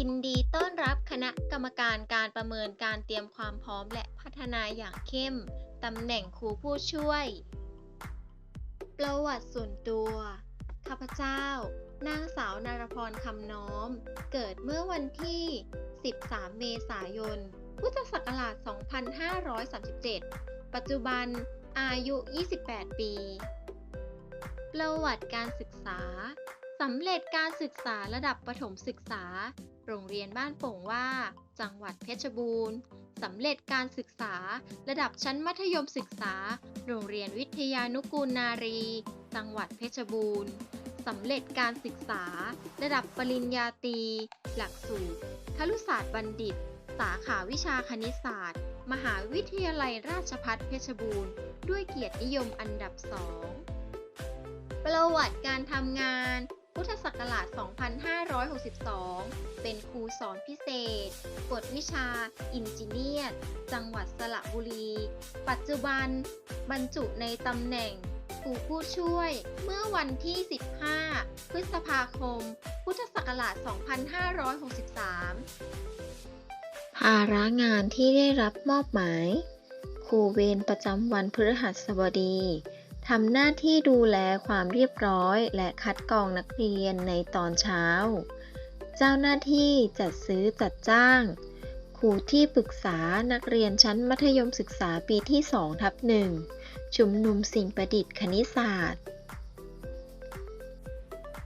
ยินดีต้อนรับคณะกรรมการการประเมินการเตรียมความพร้อมและพัฒนาอย่างเข้ม ตำแหน่งครูผู้ช่วย ประวัติส่วนตัว ข้าพเจ้า นางสาวนารพรคำน้อม เกิดเมื่อวันที่ 13 เมษายน พุทธศักราช 2537 ปัจจุบันอายุ 28 ปี ประวัติการศึกษาสำเร็จการศึกษาระดับประถมศึกษา โรงเรียนบ้านโป่งว่า จังหวัดเพชรบูรณ์สำเร็จการศึกษา ระดับชั้นมัธยมศึกษา โรงเรียนวิทยานุกูลนารี จังหวัดเพชรบูรณ์สำเร็จการศึกษา ระดับปริญญาตรี หลักสูตรครุศาสตร์บัณฑิต สาขาวิชาคณิตศาสตร์ มหาวิทยาลัยราชภัฏเพชรบูรณ์ ด้วยเกียรตินิยมอันดับสองประวัติการทำงาน พุทธศักราช 2562 เป็นครูสอนพิเศษ กฎวิชา อินจิเนียร์ จังหวัดสระบุรี ปัจจุบัน บรรจุในตำแหน่งครูผู้ช่วย เมื่อวันที่ 15 พฤษภาคม พุทธศักราช 2563 ภาระงานที่ได้รับมอบหมาย ครูเวรประจำวันพฤหัสบดี ทำหน้าที่ดูแลความเรียบร้อย และคัดกรองนักเรียนในตอนเช้า เจ้าหน้าที่จัดซื้อจัดจ้าง ครูที่ปรึกษานักเรียนชั้นมัธยมศึกษาปีที่2ทับหนึ่งชุมนุมสิ่งประดิษฐ์คณิตศาสตร์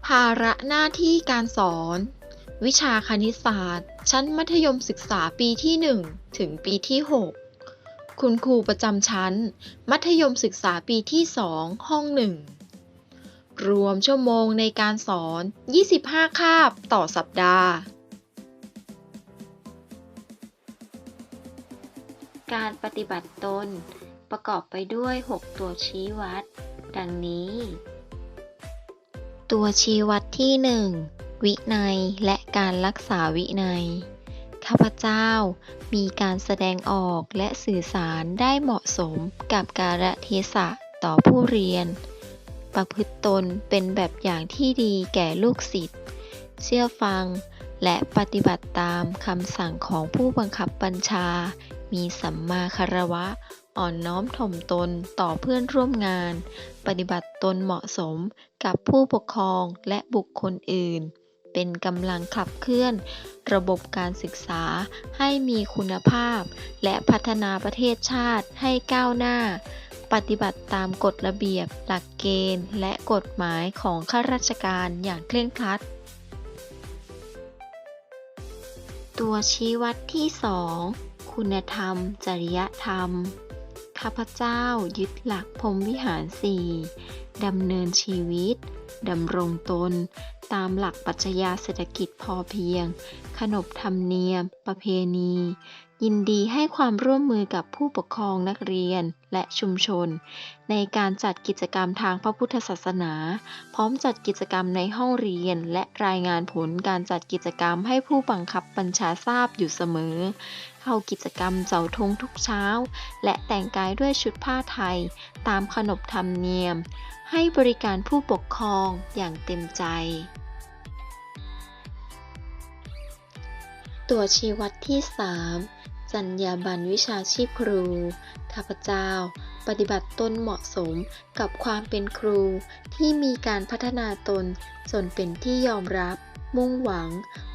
ภาระหน้าที่การสอน วิชาคณิตศาสตร์ ชั้นมัธยมศึกษาปีที่ 1 ถึงปีที่ 6 คุณครูประจำชั้น มัธยมศึกษาปีที่ 2 ห้อง1รวมชั่วโมงในการสอน 25 คาบต่อสัปดาห์ การปฏิบัติตนประกอบไปด้วย 6 ตัวชี้วัด ดังนี้ ตัวชี้วัดที่ 1 วินัยและการรักษาวินัย ข้าพเจ้า มีการแสดงออกและสื่อสารได้เหมาะสมกับกาลเทศะต่อผู้เรียน ประพฤติตนเป็นแบบอย่างที่ดีแก่ลูกศิษย์ เชื่อฟังและปฏิบัติตามคำสั่งของผู้บังคับบัญชา มีสัมมาคารวะ อ่อนน้อมถ่อมตนต่อเพื่อนร่วมงาน ปฏิบัติตนเหมาะสมกับผู้ปกครองและบุคคลอื่น เป็นกำลังขับเคลื่อน ระบบการศึกษาให้มีคุณภาพ และพัฒนาประเทศชาติให้ก้าวหน้า ปฏิบัติตามกฎระเบียบ หลักเกณฑ์ และกฎหมายของข้าราชการอย่างเคร่งครัด ตัวชี้วัดที่ 2 คุณธรรม จริยธรรมข้าพเจ้ายึดหลักพรมวิหารสี่ดำเนินชีวิต ดำรงตน ตามหลักปรัชญาเศรษฐกิจพอเพียง ขนบธรรมเนียม ประเพณี ยินดีให้ความร่วมมือกับผู้ปกครองนักเรียนและชุมชน ในการจัดกิจกรรมทางพระพุทธศาสนา พร้อมจัดกิจกรรมในห้องเรียน และรายงานผลการจัดกิจกรรมให้ผู้บังคับบัญชาทราบอยู่เสมอ เข้ากิจกรรมเจ้าทงทุกเช้า และแต่งกายด้วยชุดผ้าไทย ตามขนบธรรมเนียม ให้บริการผู้ปกครองอย่างเต็มใจ ตัวชี้วัดที่ 3จรรยาบรรณวิชาชีพครู ข้าพเจ้า ปฏิบัติตนเหมาะสมกับความเป็นครูที่มีการพัฒนาตนจนเป็นที่ยอมรับ มุ่งหวัง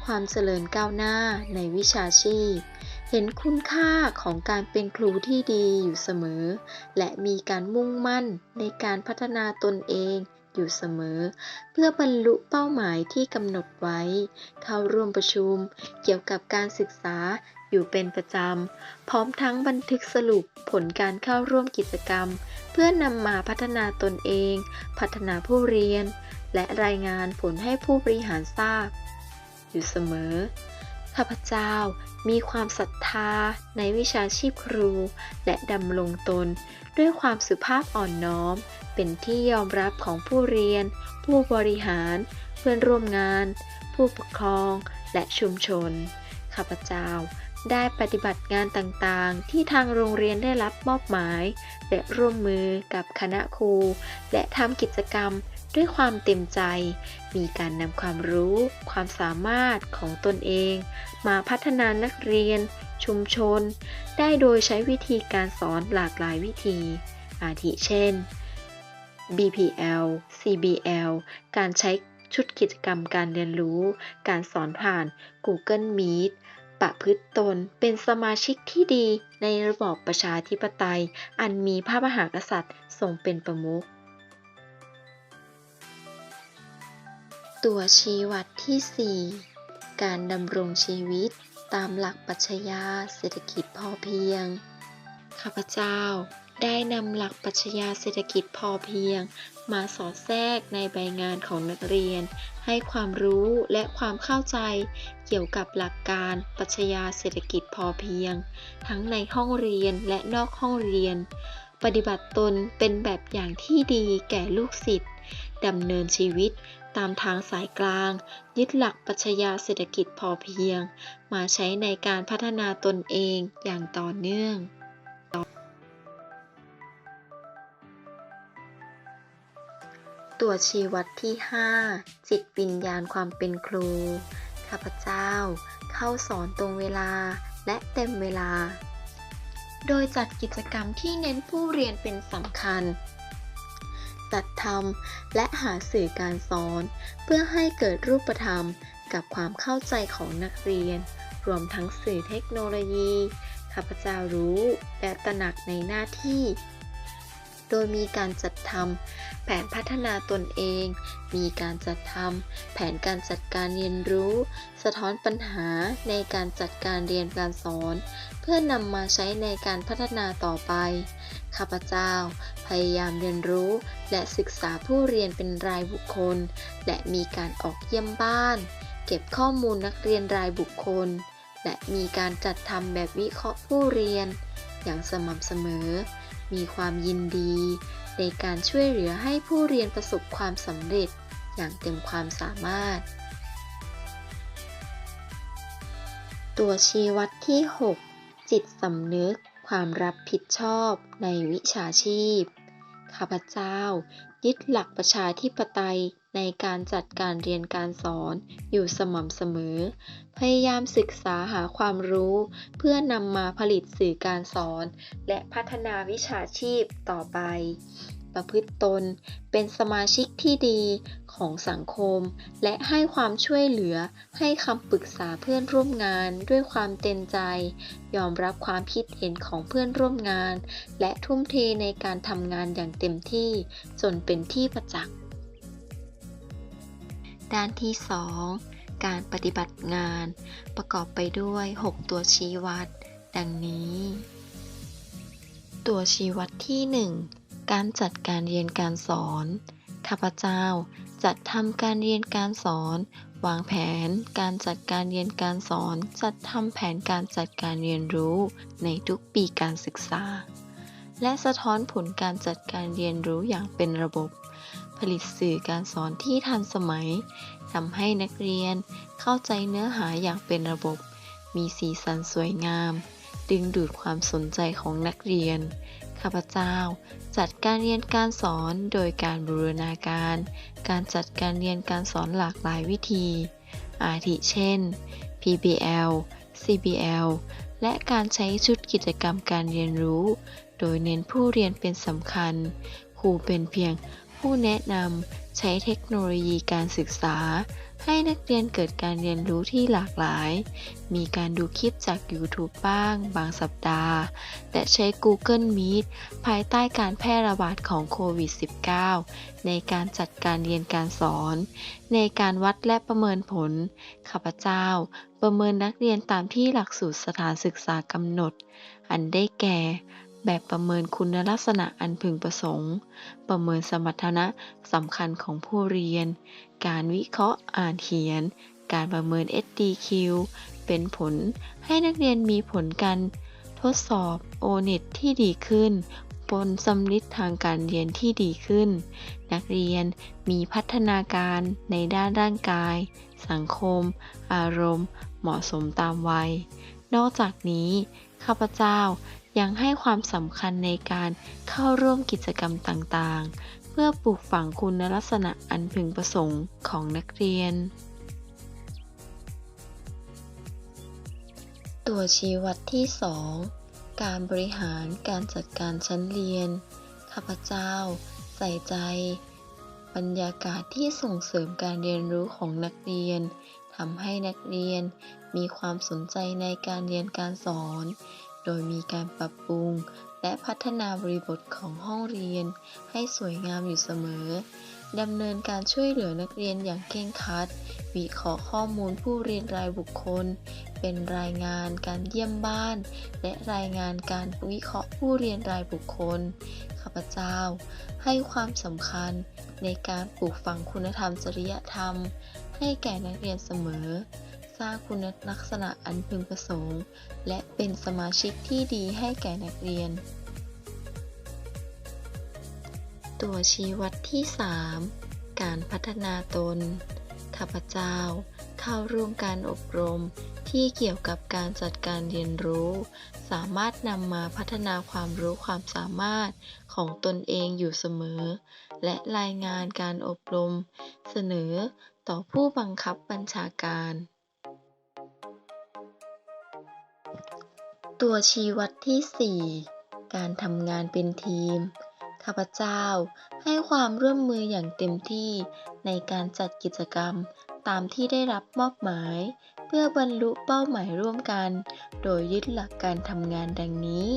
ความเจริญก้าวหน้าในวิชาชีพ เห็นคุณค่าของการเป็นครูที่ดีอยู่เสมอ และมีการมุ่งมั่นในการพัฒนาตนเอง อยู่เสมอ เพื่อบรรลุเป้าหมายที่กำหนดไว้ เข้าร่วมประชุมเกี่ยวกับการศึกษาอยู่เป็นประจำ พร้อมทั้งบันทึกสรุปผลการเข้าร่วมกิจกรรม เพื่อนำมาพัฒนาตนเอง พัฒนาผู้เรียน และรายงานผลให้ผู้บริหารทราบ อยู่เสมอ ข้าพเจ้ามีความศรัทธาในวิชาชีพครู และดำรงตน ด้วยความสุภาพอ่อนน้อม เป็นที่ยอมรับของผู้เรียน ผู้บริหาร เพื่อนร่วมงาน ผู้ปกครอง และชุมชน ข้าพเจ้าได้ปฏิบัติงานต่างๆ ที่ทางโรงเรียนได้รับมอบหมาย และร่วมมือกับคณะครู และทำกิจกรรม ด้วยความเต็มใจ มีการนำความรู้ ความสามารถของตนเอง มาพัฒนานักเรียน ชุมชน ได้โดยใช้วิธีการสอนหลากหลายวิธี อาทิเช่น BPL CBL การใช้ชุดกิจกรรมการเรียนรู้ การสอนผ่าน Google Meet ประพฤติตนเป็นสมาชิกที่ดีในระบอบประชาธิปไตย อันมีพระมหากษัตริย์ทรงเป็นประมุข ตัวชี้วัดที่ 4 การดำรงชีวิตตามหลักปัชญาเศรษฐกิจพอเพียง ข้าพเจ้าได้นำหลักปัชญาเศรษฐกิจพอเพียง มาสอดแทรกในใบงานของนักเรียน ให้ความรู้และความเข้าใจเกี่ยวกับหลักการปัชญาเศรษฐกิจพอเพียง ทั้งในห้องเรียนและนอกห้องเรียน ปฏิบัติตนเป็นแบบอย่างที่ดีแก่ลูกศิษย์ดำเนินชีวิต ตามทางสายกลาง ยึดหลักปรัชญาเศรษฐกิจพอเพียง มาใช้ในการพัฒนาตนเองอย่างต่อเนื่องตัวชี้วัดที่ 5 จิตวิญญาณความเป็นครู ข้าพเจ้า เข้าสอนตรงเวลาและเต็มเวลา โดยจัดกิจกรรมที่เน้นผู้เรียนเป็นสำคัญ จัดทำและหาสื่อการสอน เพื่อให้เกิดรูปธรรมกับความเข้าใจของนักเรียน รวมทั้งสื่อเทคโนโลยีข้าพเจ้ารู้และตระหนักในหน้าที่ โดยมีการจัดทำแผนพัฒนาตนเอง มีการจัดทำแผนการจัดการเรียนรู้ สะท้อนปัญหาในการจัดการเรียนการสอน เพื่อนำมาใช้ในการพัฒนาต่อไป ข้าพเจ้า พยายามเรียนรู้และศึกษาผู้เรียนเป็นรายบุคคล และมีการออกเยี่ยมบ้าน เก็บข้อมูลนักเรียนรายบุคคล และมีการจัดทำแบบวิเคราะห์ผู้เรียน อย่างสม่ำเสมอ มีความยินดี ในการช่วยเหลือให้ผู้เรียนประสบความสำเร็จ อย่างเต็มความสามารถ ตัวชี้วัดที่ 6 จิตสำนึก ความรับผิดชอบในวิชาชีพ ข้าพเจ้า ยึดหลักประชาธิปไตยในการจัดการเรียนการสอนอยู่สม่ำเสมอ พยายามศึกษาหาความรู้ เพื่อนำมาผลิตสื่อการสอน และพัฒนาวิชาชีพต่อไป ประพฤติตน เป็นสมาชิกที่ดีของสังคม และให้ความช่วยเหลือให้คำปรึกษาเพื่อนร่วมงานด้วยความเต็มใจ ยอมรับความคิดเห็นของเพื่อนร่วมงาน และทุ่มเทในการทำงานอย่างเต็มที่ จนเป็นที่ประจักษ์ด้านที่ 2 การปฏิบัติงาน ประกอบไปด้วย 6 ตัวชี้วัด ดังนี้ ตัวชี้วัดที่ 1 การจัดการเรียนการสอน ข้าพเจ้าจัดทำการเรียนการสอน วางแผน การจัดการเรียนการสอน จัดทำแผนการจัดการเรียนรู้ในทุกปีการศึกษา และสะท้อนผลการจัดการเรียนรู้อย่างเป็นระบบ ผลิตสื่อการสอนที่ทันสมัยทำให้นักเรียนเข้าใจเนื้อหาอย่างเป็นระบบ มีสีสันสวยงาม ดึงดูดความสนใจของนักเรียน ข้าพเจ้า จัดการเรียนการสอนโดยการบูรณาการ การจัดการเรียนการสอนหลากหลายวิธี อาทิเช่น PBL CBL และการใช้ชุดกิจกรรมการเรียนรู้ โดยเน้นผู้เรียนเป็นสำคัญ ครูเป็นเพียงผู้แนะนำใช้เทคโนโลยีการศึกษา ให้นักเรียนเกิดการเรียนรู้ที่หลากหลาย มีการดูคลิปจาก YouTube บ้าง บางสัปดาห์ และใช้ Google Meet ภายใต้การแพร่ระบาดของโควิด -19 ในการจัดการเรียนการสอน ในการวัดและประเมินผล ข้าพเจ้า ประเมินนักเรียนตามที่หลักสูตรสถานศึกษากำหนด อันได้แก่ แบบประเมินคุณลักษณะอันพึงประสงค์ ประเมินสมรรถนะสำคัญของผู้เรียน การวิเคราะห์อ่านเขียน การประเมิน SDQ เป็นผลให้นักเรียนมีผลการทดสอบ O-NET ที่ดีขึ้นผลสำลิดทางการเรียนที่ดีขึ้น นักเรียนมีพัฒนาการในด้านร่างกาย สังคม อารมณ์ เหมาะสมตามวัย นอกจากนี้ ข้าพเจ้า ยังให้ความสำคัญในการเข้าร่วมกิจกรรมต่างๆ เพื่อปลูกฝังคุณลักษณะอันพึงประสงค์ของนักเรียน ตัวชี้วัดที่ 2 การบริหารการจัดการชั้นเรียน ข้าพเจ้า ใส่ใจ บรรยากาศที่ส่งเสริมการเรียนรู้ของนักเรียนทำให้นักเรียนมีความสนใจในการเรียนการสอน โดยมีการปรับปรุง และพัฒนาบริบทของห้องเรียน ให้สวยงามอยู่เสมอ ดำเนินการช่วยเหลือนักเรียนอย่างเคร่งครัด วิเคราะห์ข้อมูลผู้เรียนรายบุคคล เป็นรายงานการเยี่ยมบ้าน และรายงานการวิเคราะห์ผู้เรียนรายบุคคล ข้าพเจ้า ให้ความสำคัญในการปลูกฝังคุณธรรมจริยธรรม ให้แก่นักเรียนเสมอ สร้างคุณลักษณะอันพึงประสงค์ และเป็นสมาชิกที่ดีให้แก่นักเรียน ตัวชี้วัดที่ 3 การพัฒนาตน ข้าพเจ้า เข้าร่วมการอบรมที่เกี่ยวกับการจัดการเรียนรู้ สามารถนำมาพัฒนาความรู้ความสามารถของตนเองอยู่เสมอ และรายงานการอบรม เสนอต่อผู้บังคับบัญชาการ ตัวชี้วัดที่ 4 การทำงานเป็นทีม ข้าพเจ้าให้ความร่วมมืออย่างเต็มที่ในการจัดกิจกรรมตามที่ได้รับมอบหมาย เพื่อบรรลุเป้าหมายร่วมกัน โดยยึดหลักการทำงานดังนี้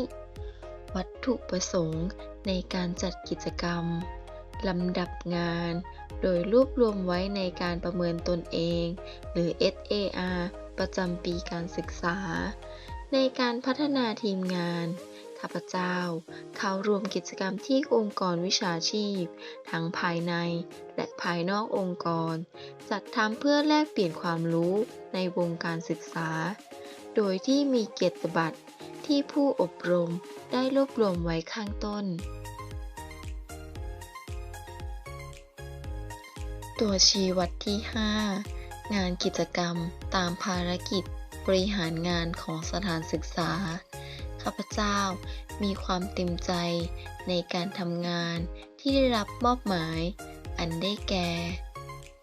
วัตถุประสงค์ในการจัดกิจกรรมลำดับงาน โดยรวบรวมไว้ในการประเมินตนเอง หรือ SAR ประจำปีการศึกษา ในการพัฒนาทีมงาน ข้าพเจ้าเข้าร่วมกิจกรรมที่องค์กรวิชาชีพ ทั้งภายในและภายนอกองค์กร จัดทำเพื่อแลกเปลี่ยนความรู้ในวงการศึกษา โดยที่มีเกียรติบัตรที่ผู้อบรมได้รวบรวมไว้ข้างต้น ตัวชี้วัดที่ 5 งานกิจกรรมตามภารกิจ บริหารงานของสถานศึกษา ข้าพเจ้ามีความเต็มใจในการทำงานที่ได้รับมอบหมาย อันได้แก่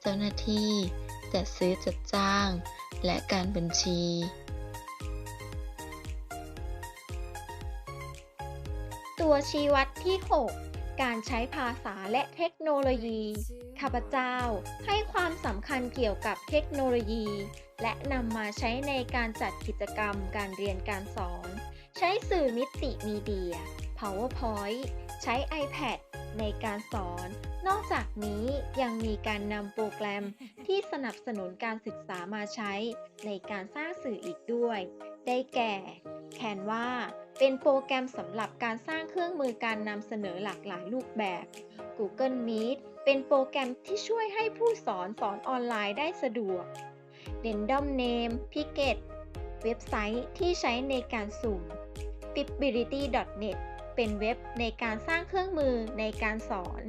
เจ้าหน้าที่จัดซื้อจัดจ้าง และการบัญชี ตัวชี้วัดที่ 6 การใช้ภาษาและเทคโนโลยี ข้าพเจ้าให้ความสำคัญเกี่ยวกับเทคโนโลยี และนำมาใช้ในการจัดกิจกรรมการเรียนการสอน ใช้สื่อมิติมีเดีย PowerPoint ใช้ iPad ในการสอน นอกจากนี้ยังมีการนำโปรแกรมที่สนับสนุนการศึกษามาใช้ในการสร้างสื่ออีกด้วย ได้แก่ Canva เป็นโปรแกรมสำหรับการสร้างเครื่องมือการนำเสนอหลากหลายรูปแบบ Google Meet เป็นโปรแกรมที่ช่วยให้ผู้สอนสอนออนไลน์ได้สะดวก Random Name Picket เว็บไซต์ที่ใช้ในการสุ่ม Fitability.net เป็นเว็บในการสร้างเครื่องมือในการสอน